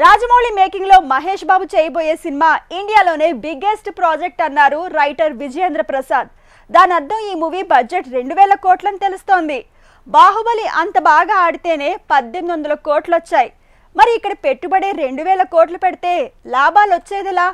రాజమౌళి మేకింగ్లో మహేష్ బాబు చేయబోయే సినిమా ఇండియాలోనే biggest project అన్నారు రైటర్ విజయేంద్ర ప్రసాద్. దాని అర్థం ఈ మూవీ బడ్జెట్ రెండు వేల కోట్లని తెలుస్తోంది. బాహుబలి అంత బాగా ఆడితేనే పద్దెనిమిది వందల కోట్లు వచ్చాయి మరి ఇక్కడ పెట్టుబడి రెండు వేల కోట్లు పెడితే లాభాలు వచ్చేదిలా?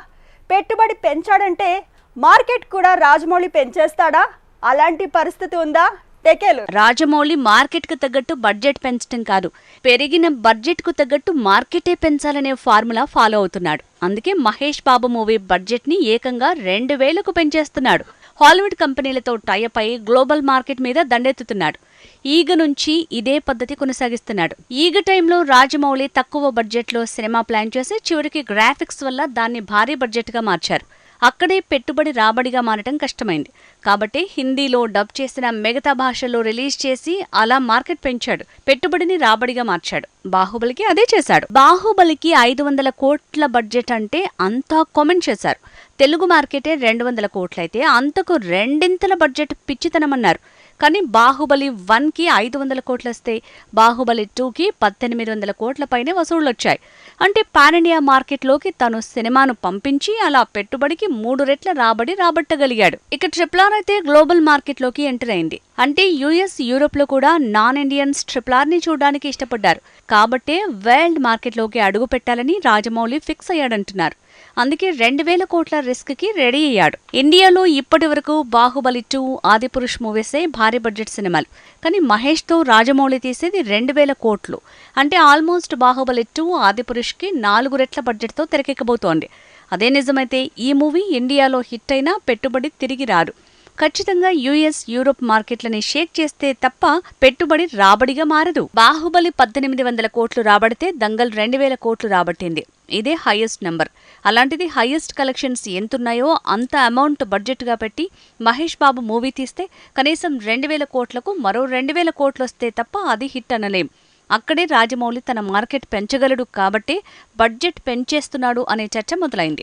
పెట్టుబడి పెంచాడంటే మార్కెట్ కూడా రాజమౌళి పెంచేస్తాడా? అలాంటి పరిస్థితి ఉందా? టెకేలు. రాజమౌళి మార్కెట్కు తగ్గట్టు బడ్జెట్ పెంచడం కాదు. పెరిగిన బడ్జెట్కు తగ్గట్టు మార్కెటే పెంచాలనే ఫార్ములా ఫాలో అవుతున్నాడు. అందుకే మహేష్ బాబు మూవీ బడ్జెట్ని ఏకంగా రెండు వేలకు పెంచేస్తున్నాడు. హాలీవుడ్ కంపెనీలతో టైప్ అయి గ్లోబల్ మార్కెట్ మీద దండెత్తుతున్నాడు. ఈగ నుంచి ఇదే పద్ధతి కొనసాగిస్తున్నాడు. ఈగ టైంలో రాజమౌళి తక్కువ బడ్జెట్లో సినిమా ప్లాన్ చేసి చివరికి గ్రాఫిక్స్ వల్ల దాన్ని భారీ బడ్జెట్గా మార్చారు. అక్కడే పెట్టుబడి రాబడిగా మారటం కష్టమైంది. కాబట్టి హిందీలో డబ్ చేసిన మిగతా భాషల్లో రిలీజ్ చేసి అలా మార్కెట్ పెంచాడు. పెట్టుబడిని రాబడిగా మార్చాడు. బాహుబలికి అదే చేశాడు. బాహుబలికి ఐదు వందల కోట్ల బడ్జెట్ అంటే అంతా కామెంట్ చేశారు. తెలుగు మార్కెటే రెండు వందల కోట్లయితే అంతకు రెండింతల బడ్జెట్ పిచ్చితనమన్నారు. కానీ బాహుబలి వన్కి ఐదు వందల కోట్లు వస్తే బాహుబలి టూకి పద్దెనిమిది వందల కోట్ల పైనే వసూళ్ళు వచ్చాయి అంటే పాన్ ఇండియా మార్కెట్లోకి తను సినిమాను పంపించి అలా పెట్టుబడికి మూడు రెట్ల రాబడి రాబట్టగలిగాడు. ఇక ట్రిప్లార్ అయితే గ్లోబల్ మార్కెట్లోకి ఎంటర్ అయింది. అంటే యుఎస్ యూరోప్లో కూడా నాన్ ఇండియన్స్ ట్రిప్లార్ని చూడడానికి ఇష్టపడ్డారు. కాబట్టే వరల్డ్ మార్కెట్లోకి అడుగు పెట్టాలని రాజమౌళి ఫిక్స్ అయ్యాడంటున్నారు. అందుకే రెండు వేల కోట్ల రిస్క్కి రెడీ అయ్యాడు. ఇండియాలో ఇప్పటి వరకు బాహుబలి టూ ఆదిపురుష్ మూవీసే భారీ బడ్జెట్ సినిమాలు. కానీ మహేష్తో రాజమౌళి తీసేది రెండు వేల కోట్లు. అంటే ఆల్మోస్ట్ బాహుబలి టూ ఆదిపురుష్కి నాలుగు రెట్ల బడ్జెట్తో తెరకెక్కబోతోంది. అదే నిజమైతే ఈ మూవీ ఇండియాలో హిట్ అయినా పెట్టుబడి తిరిగి రారు ఖచ్చితంగా యుఎస్ యూరోప్ మార్కెట్లని షేక్ చేస్తే తప్ప పెట్టుబడి రాబడిగా మారదు. బాహుబలి పద్దెనిమిది వందల కోట్లు రాబడితే దంగల్ రెండు వేల కోట్లు రాబట్టింది. ఇదే హైయెస్ట్ నంబర్. అలాంటిది హైయెస్ట్ కలెక్షన్స్ ఎంతున్నాయో అంత అమౌంట్ బడ్జెట్గా పెట్టి మహేష్ బాబు మూవీ తీస్తే కనీసం రెండు వేల కోట్లకు మరో రెండు వేల కోట్లు వస్తే తప్ప అది హిట్ అనలేం. అక్కడే రాజమౌళి తన మార్కెట్ పెంచగలడు కాబట్టే బడ్జెట్ పెంచేస్తున్నాడు అనే చర్చ మొదలైంది.